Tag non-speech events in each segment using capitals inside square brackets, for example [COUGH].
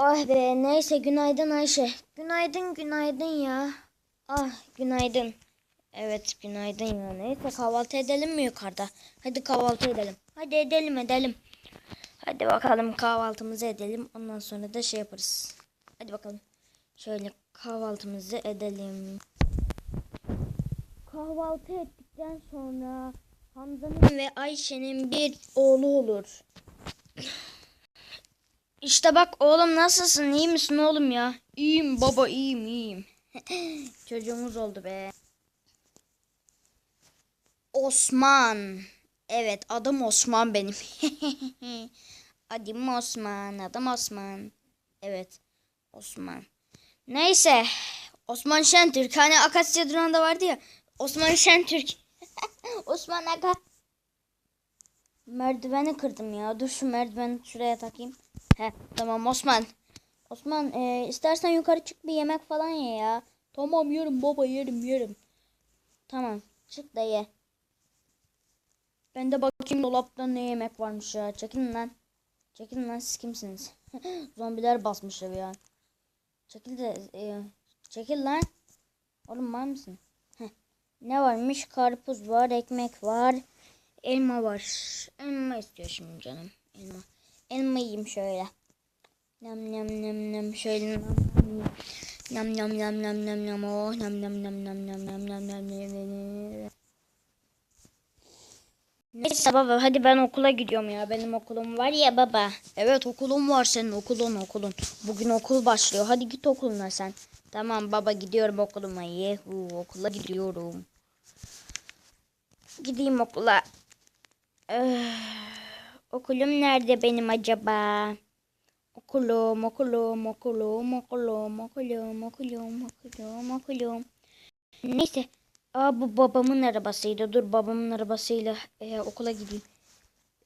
Ah be neyse günaydın Ayşe. Günaydın günaydın ya. Ah günaydın. Evet günaydın ya. Neyse kahvaltı edelim mi yukarıda? Hadi kahvaltı edelim. Hadi edelim edelim. Hadi bakalım kahvaltımızı edelim. Ondan sonra da şey yaparız. Hadi bakalım. Şöyle kahvaltımızı edelim. Kahvaltı ettikten sonra Hamza'nın ve Ayşe'nin bir oğlu olur. İşte bak oğlum nasılsın? İyi misin oğlum ya? İyiyim baba iyiyim iyiyim. [LAUGHS] Çocuğumuz oldu be. Osman. Evet adım Osman benim. [LAUGHS] adım Osman. Adım Osman. Evet. Osman. Neyse. Osman Şentürk. Hani Akasya Duran'da vardı ya. Osman Şentürk. [LAUGHS] Osman Aga. Merdiveni kırdım ya. Dur şu merdiveni şuraya takayım. He tamam Osman. Osman e, istersen yukarı çık bir yemek falan ye ya. Tamam yerim baba yerim yerim. Tamam çık da ye. Ben de bakayım dolapta ne yemek varmış ya. Çekilin lan. Çekilin lan siz kimsiniz? [LAUGHS] Zombiler basmış evi ya. Çekil de e, çekil lan. Oğlum var mısın? Ne varmış? Karpuz var, ekmek var, elma var. Elma istiyor şimdi canım. Elma. Elma yiyeyim şöyle. Nam nam nam nam şöyle nam nam nam nam nam nam nam oh nam nam nam nam nam nam nam nam nam Neyse baba hadi ben okula gidiyorum ya. Benim okulum var ya baba. Evet okulum var senin okulun okulun. Bugün okul başlıyor. Hadi git okuluna sen. Tamam baba gidiyorum okuluma. Yehu okula gidiyorum. Gideyim okula. Öh, okulum nerede benim acaba? Okulum, okulum, okulum, okulum, okulum, okulum, okulum, okulum. Neyse. Aa bu babamın arabasıydı. Dur babamın arabasıyla e, okula gideyim.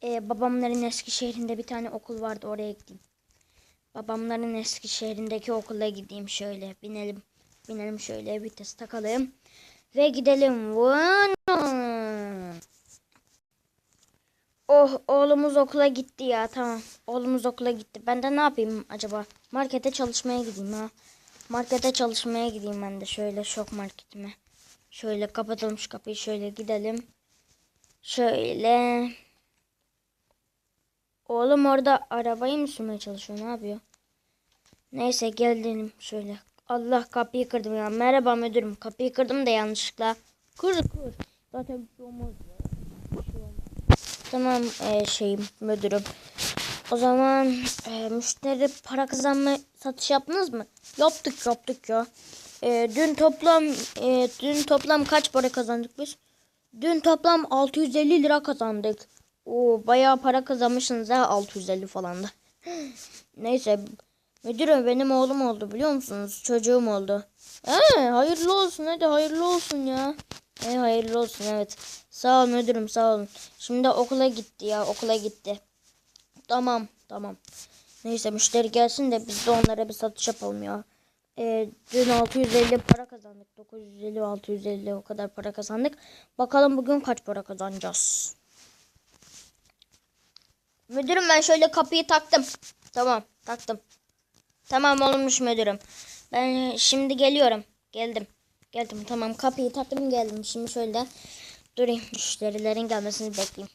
E, babamların Eskişehir'inde bir tane okul vardı oraya gideyim. Babamların Eskişehir'indeki okula gideyim şöyle. Binelim. Binelim şöyle vites takalım. Ve gidelim. Vın. Oh oğlumuz okula gitti ya tamam. Oğlumuz okula gitti. Ben de ne yapayım acaba? Markete çalışmaya gideyim ha. Markete çalışmaya gideyim ben de şöyle şok marketime. Şöyle kapatalım şu kapıyı şöyle gidelim. Şöyle. Oğlum orada arabayı mı sürmeye çalışıyor ne yapıyor? Neyse geldim şöyle. Allah kapıyı kırdım ya. Merhaba müdürüm. Kapıyı kırdım da yanlışlıkla. Kır kır. Zaten bir şey olmaz ya. Tamam e, şeyim müdürüm. O zaman e, müşteri para kazanma satış yaptınız mı? Yaptık yaptık ya. E, dün toplam e, dün toplam kaç para kazandık biz? Dün toplam 650 lira kazandık. Oo bayağı para kazanmışsınız ha 650 falan da. [GASPS] Neyse müdürüm benim oğlum oldu biliyor musunuz? Çocuğum oldu. He, hayırlı olsun hadi hayırlı olsun ya. E, hayırlı olsun evet. Sağ ol müdürüm sağ olun. Şimdi okula gitti ya okula gitti. Tamam tamam. Neyse müşteri gelsin de biz de onlara bir satış yapalım ya. E, dün 650 para kazandık. 950 650 o kadar para kazandık. Bakalım bugün kaç para kazanacağız. Müdürüm ben şöyle kapıyı taktım. Tamam taktım. Tamam olmuş müdürüm. Ben şimdi geliyorum. Geldim. Geldim tamam kapıyı taktım geldim. Şimdi şöyle durayım. Müşterilerin gelmesini bekleyeyim.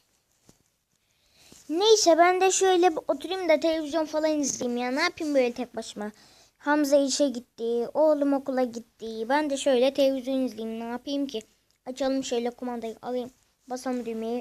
Neyse ben de şöyle oturayım da televizyon falan izleyeyim ya. Ne yapayım böyle tek başıma. Hamza işe gitti. Oğlum okula gitti. Ben de şöyle televizyon izleyeyim. Ne yapayım ki? Açalım şöyle kumandayı alayım. Basalım düğmeyi.